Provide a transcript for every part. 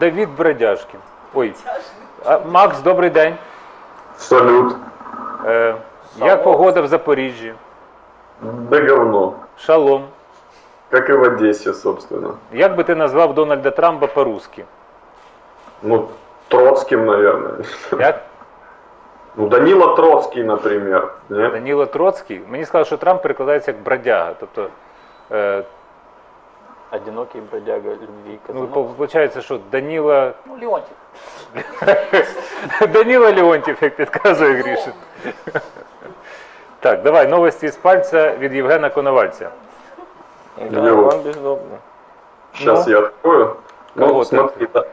Давід Бродяжкін. Ой. А, Макс, добрий день. Салют. Е, як погода в Запоріжжі? Да говно. Шалом. Как и в Одессе, собственно. Як би ти назвав Дональда Трампа по-русски? Ну, Троцким, наверное. Як? Ну, Данила Троцкий, например. Нет? Троцький. Мені сказали, що Трамп перекладається як бродяга. Тобто, е, Одинокий бродяга любви ну, Казанов. виходить, що Даніла. Ну, Леонтьев. Даніла Леонтьєв, як підказує Грішин. Так, давай, новості з пальця від Євгена Коновальця. Да, Йо. он бездомный. Сейчас Ну. я открою. Ну, Кого ты? смотри, да.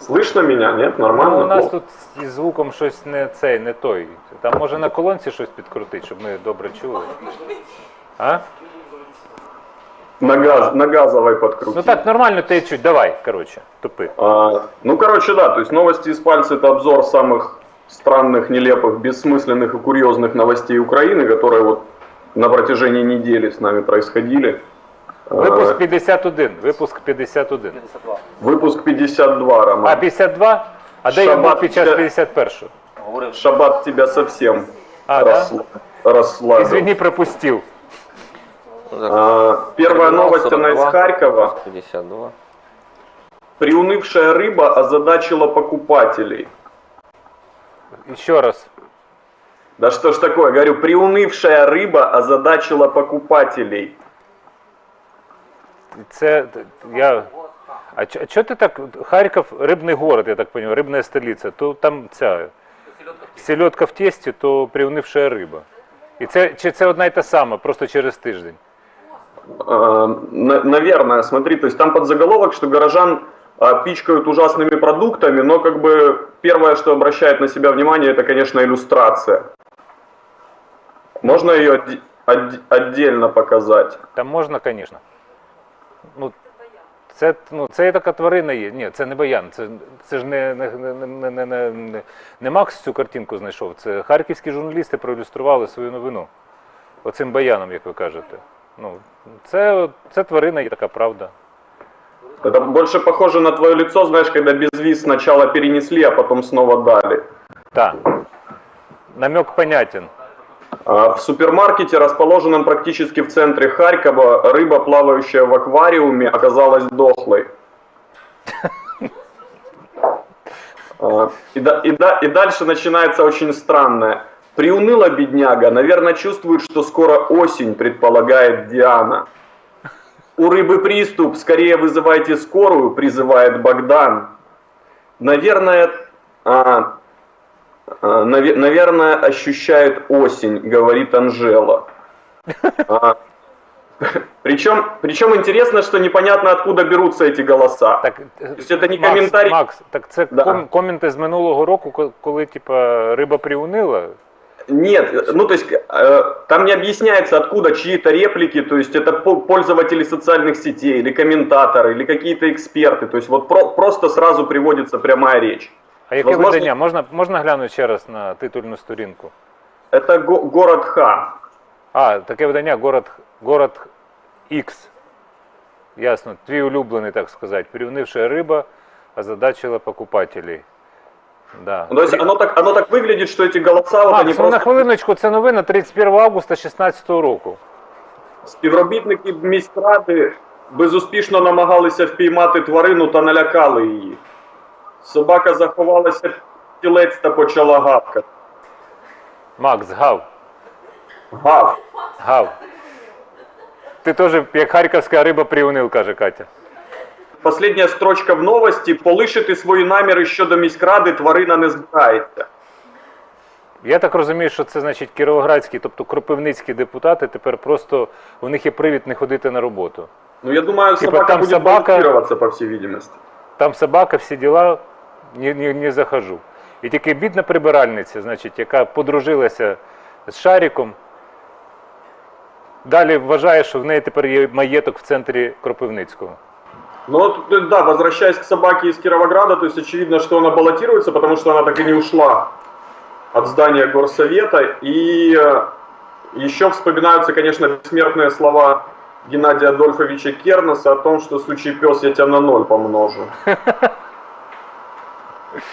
Слышно меня? Нет? Нормально? Ну, у нас Плохо? тут із звуком щось не цей, не той. Там може на колонці щось підкрутити, щоб ми добре чули. А? На, газ, на газовой подкрути. Ну так, нормально ти чуть, давай, коротше, тупи. А, ну, короче, да, то есть новости из пальца это обзор самых странных, нелепых, бессмысленных и курьезных новостей Украины, которые вот на протяжении недели с нами происходили. Випуск А, 51, випуск 51. выпуск 52, А, Роман. 52? А де я був під час ще- 51-го? Говорив, Шабат тебя совсем А, да? расслабил. расслабил. Извини, пропустив. А, первая новость, она из Харькова. 52. Приунывшая рыба озадачила покупателей. Ще раз. Да что ж такое, говорю, приунывшая рыба озадачила покупателей. Це я. А чо, чо ти так? Харків рибний город, я так розумію, рибна столиця. То там ця селедка в тесті, то приунивша риба. І це чи це одна й та сама, просто через тиждень. А, на- наверное, смотри, то есть там под заголовок, что горожан а, пичкают ужасными продуктами, но как бы первое, что обращает на себя внимание, это, конечно, иллюстрация. Можно ее отде- отде- отдельно показать? Там можна, звісно. Ну, це, ну, це і така тварина є. Ні, це не баян. Це, це ж не, не, не, не, не, не, не, не Макс цю картинку знайшов. Це харківські журналісти проілюстрували свою новину. Оцим баяном, як ви кажете. Ну, це, це тварина є така правда. Это больше похоже на твое лицо, знаешь, когда безвиз сначала перенесли, а потом снова дали. Так. Намек понятен. А, В супермаркете, расположенном практически в центре Харькова, рыба, плавающая в аквариуме, оказалась дохлой. А, И, да- и да- и дальше начинается очень странное. Приуныла бедняга, наверное, чувствует, что скоро осень, предполагает Диана. У рыбы приступ, скорее вызывайте скорую, призывает Богдан. Наверное, а, а, наве- наверное, ощущает осень, говорит Анжела. А, Причем, причем интересно, что непонятно, откуда берутся эти голоса. Так, То есть это не Макс, комментарий. Макс, так це Да. ком- коменти з минулого року, ко- коли типа риба приунила. Нет, ну то есть э, там не объясняется, откуда чьи-то реплики, то есть это по- пользователи социальных сетей, или комментаторы, или какие-то эксперты. То есть вот про- просто сразу приводится прямая речь. А яке Возможно- видання? Можна, можна глянути ще раз на титульну сторінку? Это го- город Х. А, таке видання город, город X. Ясно, твій улюблений, так сказати. Приунившая риба озадачила покупателей. Да. Ну, то есть оно так, оно так выглядит, что эти голоса, вот они Макс, ну на хвилиночку, це новина 31 августа 2016 року. співробітники міськради безуспішно намагалися впіймати тварину та налякали її. Собака заховалася в тілець та почала гавкати. Макс, гав, Гав. гав. Ти теж як харківська риба приунив, каже Катя. Последня строчка в новості: полишити свої наміри щодо міськради тварина не збирається. Я так розумію, що це значить кіровоградські, тобто кропивницькі депутати тепер просто у них є привід не ходити на роботу. Ну, я думаю, Типа собака там будет собака- по всей видимости. Там собака, всі діла, не, не, не захожу. І тільки бідна прибиральниця, значить, яка подружилася з Шариком, далі вважає, що в неї тепер є маєток в центрі Кропивницького. Ну, вот, э, да, возвращаясь к собаке из Кировограда, то есть очевидно, что она баллотируется, потому что она так и не ушла от здания горсовета. И э, еще вспоминаются, конечно, бессмертные слова Геннадия Адольфовича Кернеса о том, что сучий пес я тебя на ноль помножу.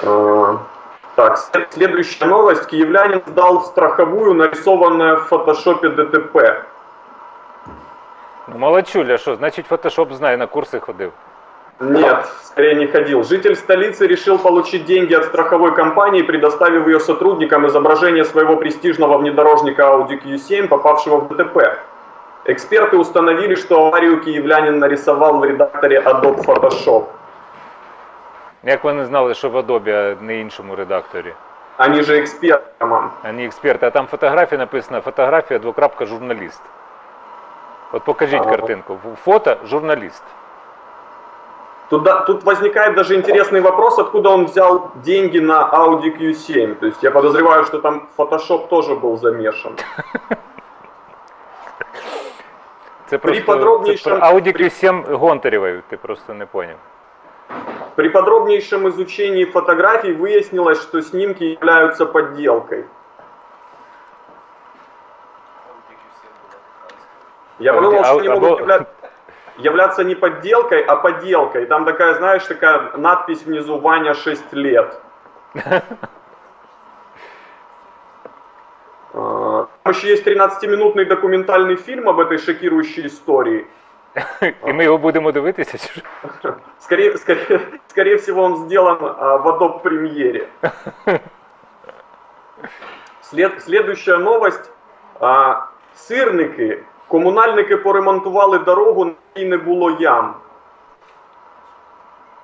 Э, Так, след- следующая новость. Киевлянин сдал в страховую нарисованное в фотошопе ДТП. Ну, молодчуля, що, значить, фотошоп знає, на курси ходив. Нет, скорее не ходил. Житель столицы решил получить деньги от страховой компании, предоставив ее сотрудникам изображение своего престижного внедорожника Audi Q7, попавшего в ДТП. Эксперты установили, что аварию киевлянин нарисовал в редакторе Adobe Photoshop. Як вони знали, що в Adobe, а не іншому редакторі? Они же эксперты, Роман. а не експерти. А там фотографія написана, фотографія, двокрапка, журналіст. От покажіть Ага. картинку. Фото журналіст. Туда, тут возникает даже интересный вопрос, откуда он взял деньги на Audi Q7. То есть я подозреваю, что там Photoshop тоже был замешан. Це просто це подробнішому- про Audi Q7 Гонтарєвої, ти просто не поняв. При подробнейшем изучении фотографий выяснилось, что снимки являются подделкой. Я Ауди- подумал, что они ау- могут явля- являться не подделкой, а поделкой. Там такая, знаешь, такая надпись внизу «Ваня 6 лет». А, Там еще есть 13-минутный документальный фильм об этой шокирующей истории. Його будемо дивитися. чи що? Скорее, скорее, скорее всего, он сделан а, в Adobe премьере. След, следующая новость. А, сирники. Комунальники поремонтували дорогу, на якій не було ям.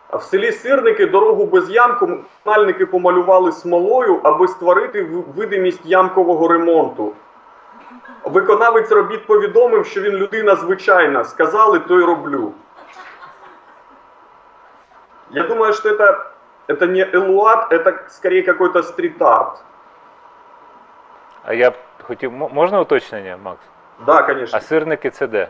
А в селі Сирники дорогу без ям комунальники помалювали смолою, аби створити в- видимість ямкового ремонту. Виконавець робіт повідомив, що він людина звичайна. Сказали, то й роблю. Я думаю, что это, это не элуат, это скорее какой-то стрит-арт. А я б хотів. мо- Можна уточнення, Макс? Да, конечно. А сирники це де?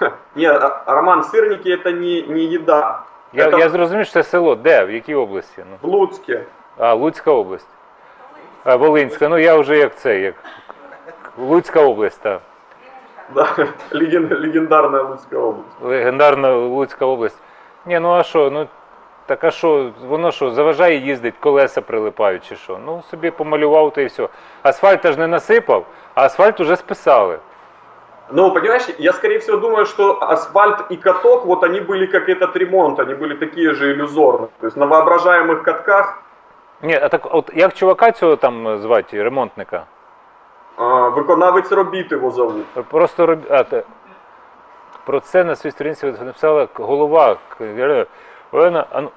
Не, а- Роман, сырники это не, не еда. Я, Это я зрозумів, що це село. Де? В якій області? Ну. в Луцке. А, Луцька область. А, Волинська. Ну я вже як це, як. Луцька область, так. Да, леген- легендарная Луцкая область. Легендарна Луцька область. Ні, ну а що, ну так а що, воно що, заважає їздить, колеса прилипають чи що? Ну собі помалював та і все. Асфальта ж не насипав, а асфальт уже списали. Ну, понимаешь, я скорее всего думаю, что асфальт и каток, вот они были как этот ремонт, они были такие же иллюзорные. То есть на воображаемых катках Ні, а так от як чувака цього там е, звати, ремонтника? а, виконавець робіт його зовут. Просто роб... а, те... про це на своїй сторінці написала голова. К- Олена, а ну,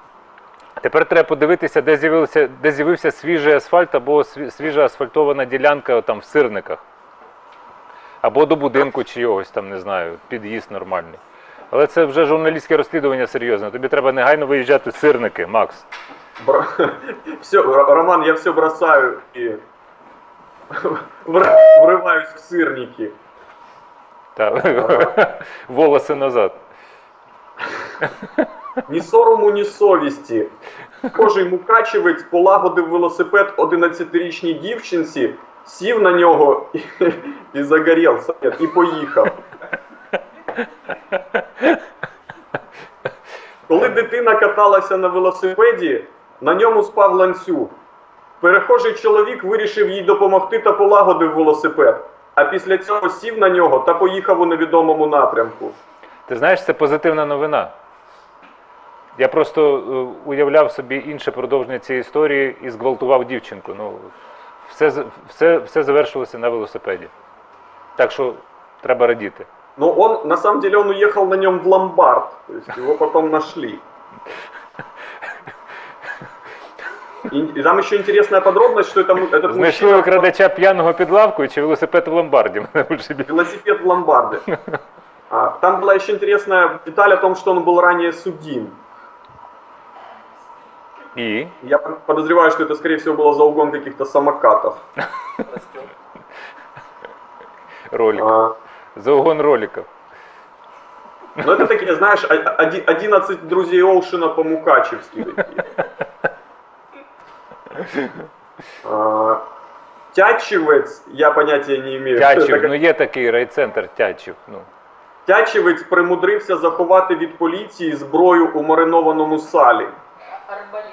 Тепер треба подивитися, де з'явився, де з'явився свіжий асфальт або сві- свіжа асфальтована ділянка там в сирниках. Або до будинку чийогось там, не знаю, під'їзд нормальний. Але це вже журналістське розслідування серйозне. Тобі треба негайно виїжджати в сирники, Макс. Все, Роман, я все бросаю и вр- врываюсь в сырники. Та, волоси назад. Ні сорому, ні совісті. Кожий мукачевець полагодив велосипед 11-річній дівчинці, сів на нього і, і загорівся, і поїхав. Коли дитина каталася на велосипеді, на ньому спав ланцюг. Перехожий чоловік вирішив їй допомогти та полагодив велосипед, а після цього сів на нього та поїхав у невідомому напрямку. Ти знаєш, це позитивна новина. Я просто е, уявляв собі інше продовження цієї історії і зґвалтував дівчинку. Ну, все, з- все, все завершилося на велосипеді. Так що треба радіти. Но он, на самом деле, он уехал на нем в ломбард. То есть его потом нашли. И, и там еще интересная подробность, что это, му- этот Знайшли мужчина викрадача п'яного під лавкою чи велосипед в ломбарді. Мене вже бі- велосипед в ломбарде. А, там была еще интересная деталь о том, что он был ранее судим. І Я подозреваю, что это, скорее всего, было за угон каких-то самокатов. ролик. А, За угон роликів. но это такие, знаешь, о- оди- 11 друзей Оушена по-мукачевски такие. А, Тячевец, я понятия не имею. что это Тячів, как- ну є такий райцентр Тячів. Ну. Тячевець примудрився заховати від поліції зброю у маринованому салі. Арбалет.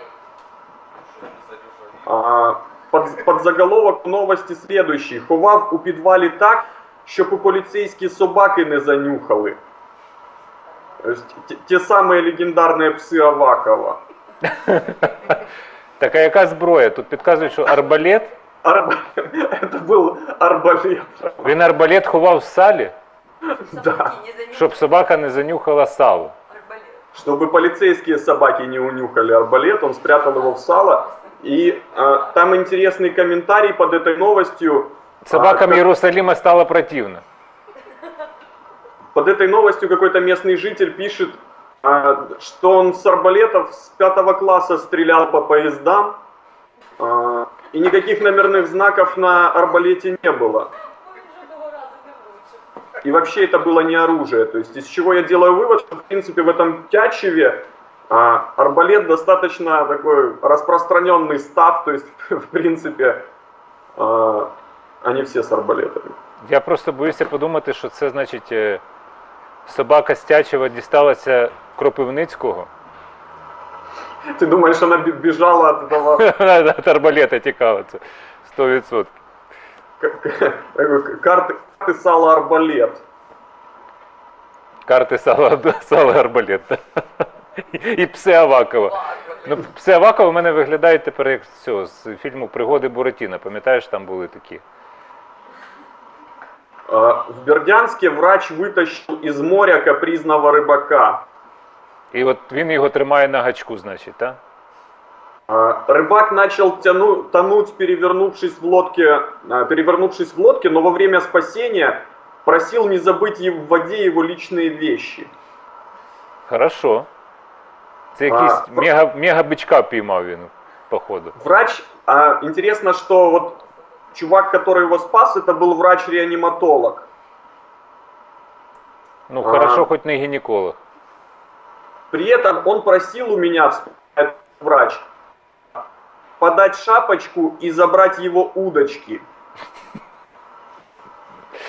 А, Под, подзаголовок новості слідуючий. Ховав у підвалі так, щоб і поліцейські собаки не занюхали. Тобто ті- Ті самі легендарні пси Авакова. Так а яка зброя? Тут підказують, що арбалет. Арб... Это был арбалет. Він арбалет ховав в салі, Да. Собаки не занюхали. щоб собака не занюхала сало. Арбалет. Чтобы полицейские собаки не унюхали арбалет, он спрятал его в сало. и а, там интересный комментарий под этой новостью. Собакам А, как- Єрусалима стало противно. Под этой новостью какой-то местный житель пишет, а, что он с арбалетов с пятого класса стрелял по поездам, а, и никаких номерных знаков на арбалете не было. И вообще это было не оружие. То есть из чего я делаю вывод, что в принципе в этом Тячеве арбалет достаточно такой распространенный став. То есть в принципе а, они все с арбалетами. Я просто боюся подумати, що це значить е, собака стячева дісталася Кропивницького. Ты думаешь, она бе- бежала от этого Від арбалета тікала. Це 100%. к- к- такой карты, карты сала арбалет? Карти сала, сала арбалет. да. І пси Авакова. Арбалет. Ну, пси Авакова в мене виглядають тепер як з цього, з фільму Пригоди Буратіна. Пам'ятаєш, там були такі. А, В Бердянске врач вытащил из моря капризного рыбака. І от він його тримає на гачку, значить, так? А, Рыбак начал тяну- тонуть, перевернувшись в лодке, а, перевернувшись в лодке, но во время спасения просил не забыть е- в воде его личные вещи. Хорошо. Це А, якийсь про- мега, мега бичка піймав він, походу. Врач, а, интересно, что вот чувак, который его спас, это был врач-реаниматолог. Ну, А. хорошо, хоч не гінеколог. При этом он просил у меня, вспоминает врач, подать шапочку и забрать его удочки.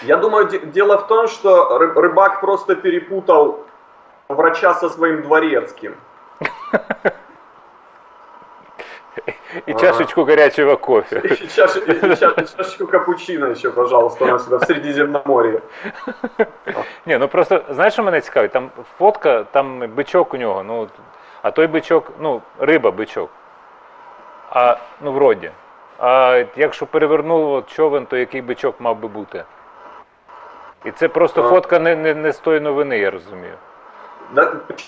Я думаю, де- дело в том, что ры- рыбак просто перепутал врача со своим дворецким. І чашечку гарячого кофе. И чаш- и чаш- и чашечку капучино еще, пожалуйста, у нас сюда в Средиземноморье. Ні, ну просто знаєш, що мене цікавить? Там фотка, там бичок у нього, ну, а той бичок, ну, риба бичок. А, ну, вроді. А якщо перевернуло човен, то який бичок мав би бути? І це просто фотка не, не, не з тої новини, я розумію. Да,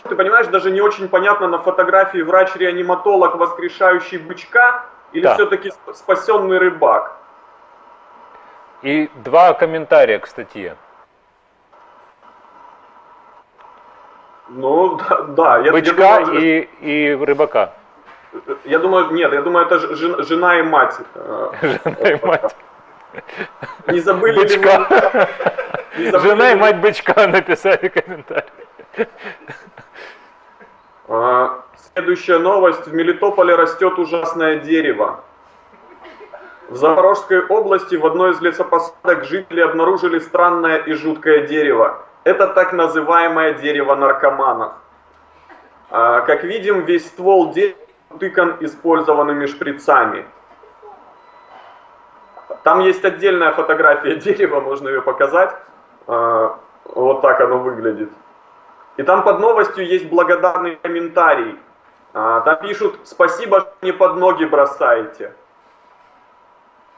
ты понимаешь, даже не очень понятно на фотографии врач-реаниматолог, воскрешающий бычка, или Да. все-таки спасенный рыбак. І два коментарі к статті. Ну, да, да я, я Бичка думаю, і, і рибака. я думаю, нет, я думаю, это ж- жен- жена и мать. э, Жена і мать. Не забыли ли Бичка. вы- не забыли Жена вы- мать бичка написали коментарі. А, Следующая новость. В Мелитополе растет ужасное дерево. В Запорожской области в одной из лесопосадок жители обнаружили странное и жуткое дерево. Это так называемое дерево наркоманов. А, Как видим, весь ствол дерева утыкан использованными шприцами. Там есть отдельная фотография дерева, можно ее показать. А, Вот так оно выглядит. И там под новостью есть благодарный комментарий. А, Там пишут «Спасибо, что не под ноги бросаете».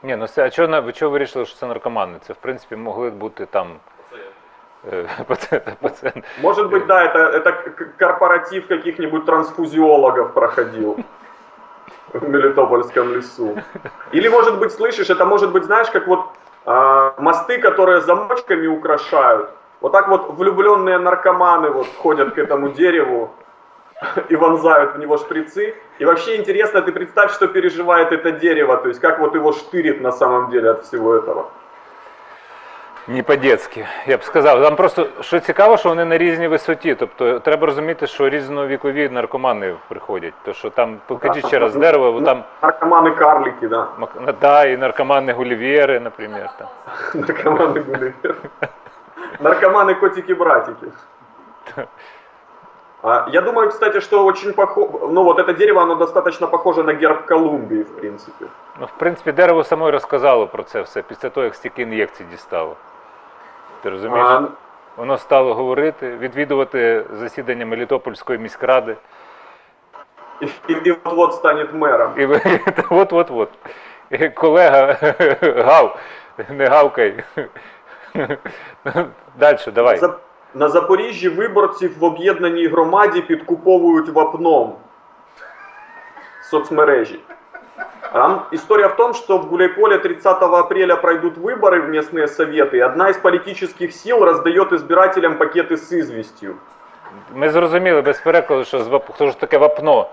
Ні, ну це, а чого, на- ви чого вирішили, що це наркомани? Це, в принципі, могли бути там. е, пацієнти. пацієнти. Может быть, да, это, это к- корпоратив каких-нибудь трансфузиологов проходил в Мелитопольском лесу. Или, может быть, слышишь, это может быть, знаешь, как вот а, мосты, которые замочками украшают. Вот так вот влюбленные наркоманы вот ходят к этому дереву и вонзают в него шприцы. И вообще интересно, ты представь, что переживает это дерево, то есть как вот его штырит на самом деле от всего этого. Не по-детськи, я б сказав. Там просто що цікаво, що вони на різній висоті. Тобто треба розуміти, що різновікові наркомани приходять. То що там, покажіть ще раз дерево, бо там Наркоманы-карлики, да. мак- да, і наркомани гулівєри, наприклад. Там. Наркоманы были. Наркоманы, котики, братики. А, Я думаю, кстати, что очень похоже, ну вот это дерево, оно достаточно похоже на герб Колумбии, в принципе. Ну, в принципі, дерево само й розказало про це все після того, як стільки ін'єкцій дістало. Ти розумієш? А, Воно стало говорити, відвідувати засідання Мелітопольської міськради. Мэром. І ви от от от. І колега гав, не гавкай. Далі, давай. На Запоріжжі виборців в об'єднаній громаді підкуповують вапном соцмережі. Там история в том, что в Гуляйполе 30 апреля пройдут выборы в местные советы, и одна из политических сил раздает избирателям пакеты с известью. Ми зрозуміли без перекладу, що з вап... хто ж таке вапно.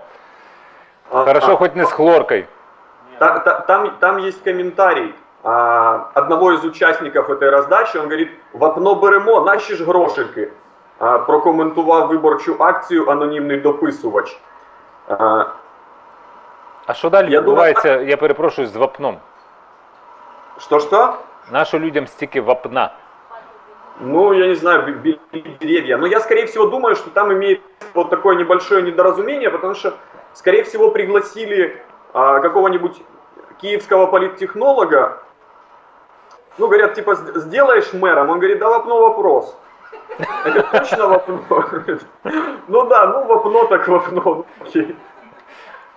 А- Хорошо, а- хоч не з хлоркою. Та- та- Там, там есть комментарий а, одного из участников этой раздачи. Он говорит, вапно беремо, наші ж грошики. А, прокоментував виборчу акцію анонімний дописувач. А, А що далі Я відбувається, я перепрошую, з вапном? Что-что? Нащо людям стільки вапна? Ну, я не знаю, б- били деревья. Но я, скорее всего, думаю, что там имеет вот такое небольшое недоразумение, потому что, скорее всего, пригласили а, какого-нибудь киевского политтехнолога. Ну, говорят, типа, «С- сделаешь мэром? Он говорит, да вапно вопрос. Я говорю, точно вапно? Ну да, ну вапно так вапно.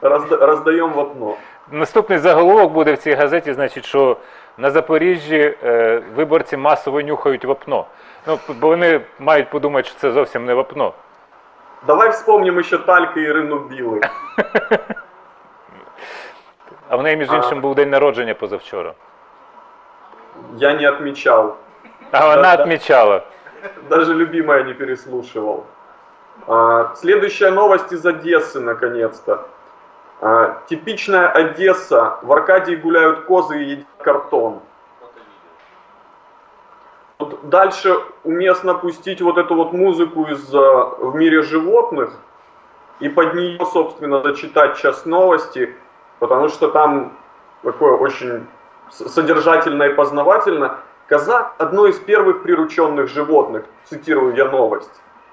Разда- Раздаем вапно. Наступний заголовок буде в цій газеті, значить, що на Запоріжжі е, виборці масово нюхають вапно. Ну, бо вони мають подумати, що це зовсім не вапно. Давай вспомним еще Талька и Ирину А в неї, між іншим, був день народження позавчора. Я не отмечал. А вона Да-да. відмічала. Даже любимая не переслушивал. А, следующая новость из Одессы, наконец-то. А, типичная Одесса. В Аркадии гуляют козы и едят картон. Тут дальше уместно пустить вот эту вот музыку из а, «В мире животных» и под нее, собственно, зачитать час новости, потому что там такое очень содержательно и познавательно. Коза – одно из первых прирученных животных, цитирую я новость.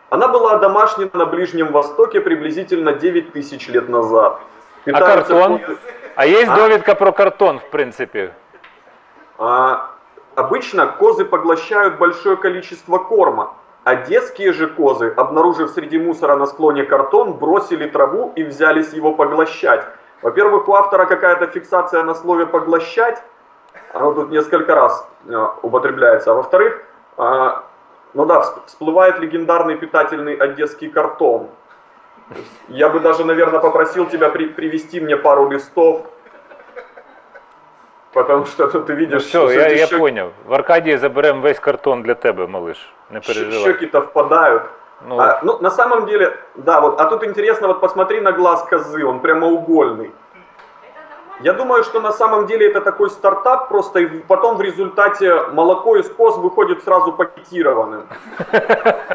Она была одомашнена на Ближнем Востоке приблизительно 9 тысяч лет назад. А Питаются картон? козы- А є А? довідка про картон, в принципі. А, обычно козы поглощают большое количество корма, а детские же козы, обнаружив среди мусора на склоне картон, бросили траву и взялись его поглощать. Во-первых, у автора какая-то фиксация на слове «поглощать», оно тут несколько раз э, употребляется. А во-вторых, а, ну да, всп- всплывает легендарный питательный одесский картон. я бы даже, наверное, попросил тебя при- привести мне пару листов, потому что ну, ты Ну все, я, я щеки- поняв. В Аркадії заберемо весь картон для тебе, малиш. Не переживай. щеки-то впадают. Ну, А, ну, на самом деле, да, вот, а тут интересно, вот посмотри на глаз козы, он прямоугольный. Я думаю, что на самом деле это такой стартап, просто и потом в результате молоко из коз выходит сразу пакетированным.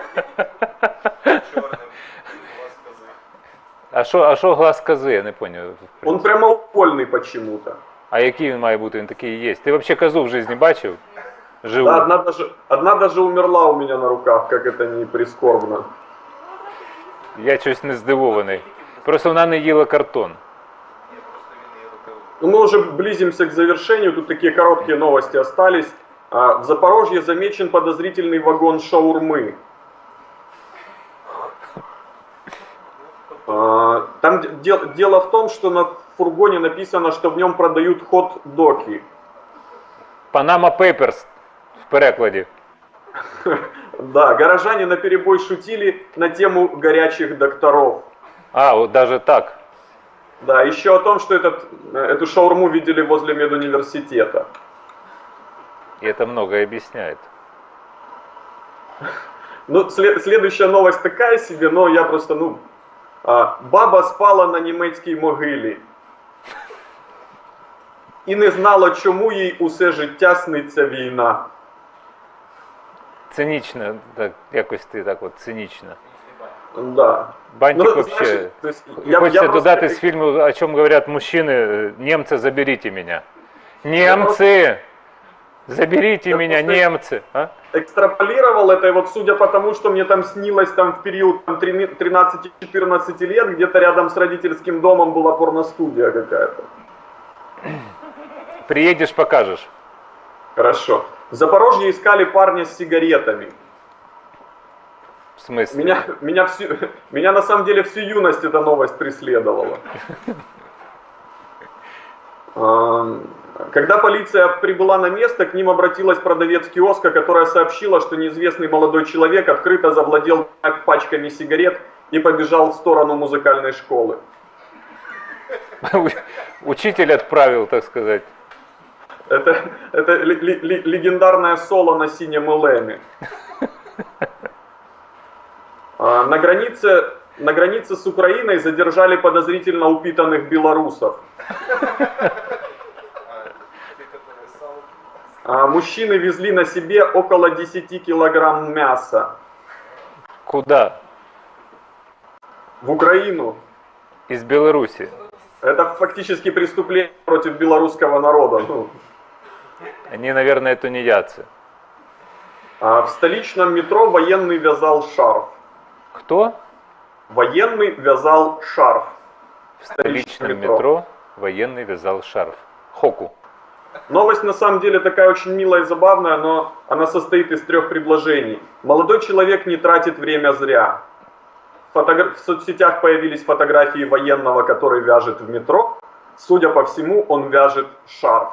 а що, а що глаз кози, я не поняв. в Он принципі. прямоугольный почему-то. А який він має бути? Він такий і є. Ти взагалі козу в житті бачив? Живу. Да, одна даже, одна даже умерла у меня на руках, как это не прискорбно. Я щось не здивований. Просто вона не їла картон. Ну, мы уже близимся к завершению, тут такие короткие новости остались. А, В Запорожье замечен подозрительный вагон шаурмы. Там де- дел- дело в том, что на фургоне написано, что в нем продают хот-доки. Панама Papers в перекладі. Да, горожане на перебой шутили на тему горячих докторов. А, от даже так. Да, еще о том, что этот, э, эту шаурму видели возле медуниверситета. І это многое объясняет. Ну, след- следующая новость такая себе, но я просто, ну, а, баба спала на німецькій могилі. І не знала, чому їй усе життя сниться війна. Цинічно, так, якось ти так от цинічно. Да. Бантик Ну, вообще. знаешь, есть І я- я просто- додати з фільму, о чому говорять мужчини, «Німці, заберіть мене. Німці! Заберите меня, немцы. А? экстраполировал это, и вот судя по тому, что мне там снилось там в период там, 13-14 лет, где-то рядом с родительским домом была порностудия какая-то. Приедешь, покажешь. Хорошо. В Запорожье искали парня с сигаретами. В смысле? Меня, меня, всю, меня на самом деле всю юность эта новость преследовала. Когда полиция прибыла на место, к ним обратилась продавец киоска, которая сообщила, что неизвестный молодой человек открыто завладел пачками сигарет и побежал в сторону музыкальной школы. Учитель отправил, так сказать. Это, это ле- ле- ле- легендарное соло на синем элеме. А, На границе, на границе с Украиной задержали подозрительно упитанных белорусов. А, Мужчины везли на себе около 10 килограмм мяса Куда? в Украину. Из Беларуси. Это фактически преступление против белорусского народа. Ну, Они, наверное, тунеядцы. а в столичном метро военный вязал шарф. Кто? Военный вязал шарф. В столичном метро военный вязал шарф. Хоку. Новость на самом деле такая очень милая и забавная, но она состоит из трех предложений. Молодой человек не тратит время зря. Фотогра- В соцсетях появились фотографии военного, который вяжет в метро. Судя по всему, он вяжет шарф.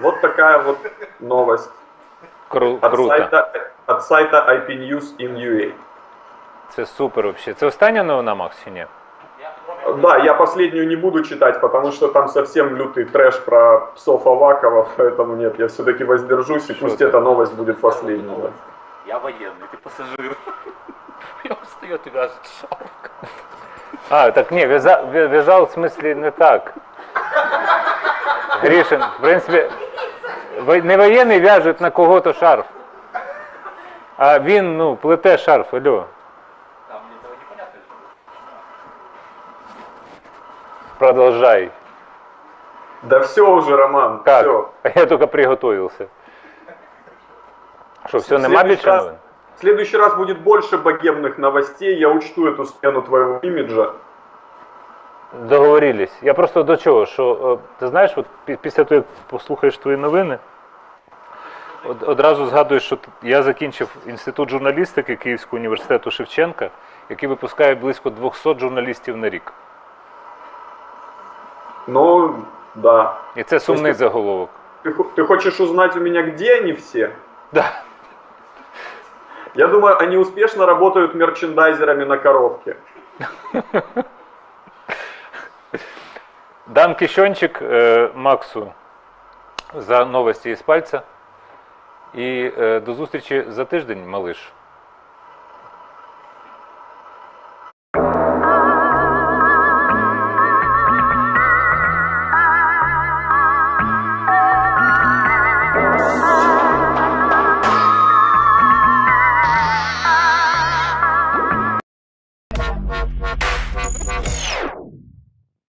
Вот такая вот новость Кру- от круто. сайта, от сайта IP News in UA. Це супер вообще. Це остання новина, Макс, чи ні? Да, я последнюю не буду читать, потому что там совсем лютый трэш про псов Авакова, поэтому нет, я все-таки воздержусь, и пусть Что-то. эта новость будет последней. да. Я военный, ты пассажир. И он встает и вяжет шапку. А, так ні, в'яза- в'я- в'язав в смислі не так. Грішин, в принципі, во- не воєнний в'яжуть на кого-то шарф. А він, ну, плете шарф, алло. Продолжай. Да все уже, Роман, Как? все. Я тільки приготовився. Що, все, нема більше раз- новин? В следующий раз будет больше богемных новостей, я учту эту смену твоего имиджа. Договорились. Я просто до чого, що е, ти знаєш, от після того, як послухаєш твої новини, од- одразу згадуєш, що я закінчив інститут журналістики Київського університету Шевченка, який випускає близько 200 журналістів на рік. Ну, да. І це сумний Тобто- заголовок. Ты, хо- ты хочешь узнать у меня, где они все? Да. Я думаю, они успешно работают мерчендайзерами на коробке. Дам кишончик е, Максу за новості із пальця. І е, до зустрічі за тиждень, малиш.